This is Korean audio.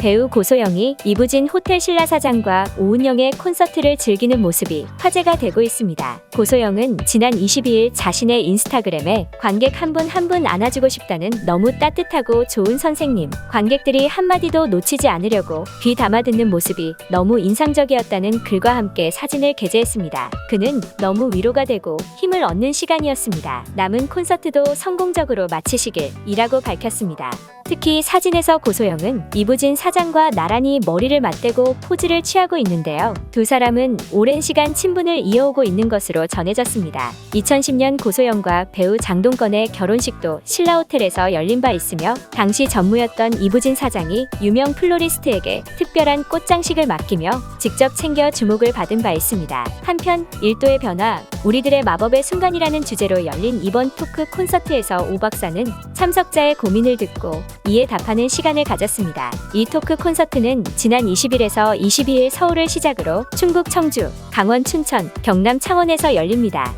배우 고소영이 이부진 호텔 신라 사장과 오은영의 콘서트를 즐기는 모습이 화제가 되고 있습니다. 고소영은 지난 22일 자신의 인스타그램에 관객 한 분 한 분 안아주고 싶다는 너무 따뜻하고 좋은 선생님, 관객들이 한마디도 놓치지 않으려고 귀 담아 듣는 모습이 너무 인상적이었다는 글과 함께 사진을 게재했습니다. 그는 너무 위로가 되고 힘을 얻는 시간이었습니다. 남은 콘서트도 성공적으로 마치시길 이라고 밝혔습니다. 특히 사진에서 고소영은 이부진 사장과 나란히 머리를 맞대고 포즈를 취하고 있는데요. 두 사람은 오랜 시간 친분을 이어오고 있는 것으로 전해졌습니다. 2010년 고소영과 배우 장동건의 결혼식도 신라호텔에서 열린 바 있으며 당시 전무였던 이부진 사장이 유명 플로리스트에게 특별한 꽃장식을 맡기며 직접 챙겨 주목을 받은 바 있습니다. 한편 일도의 변화, 우리들의 마법의 순간이라는 주제로 열린 이번 토크 콘서트에서 오 박사는 참석자의 고민을 듣고 이에 답하는 시간을 가졌습니다. 이 토크 콘서트는 지난 20일에서 22일 서울을 시작으로 충북 청주, 강원 춘천, 경남 창원에서 열립니다.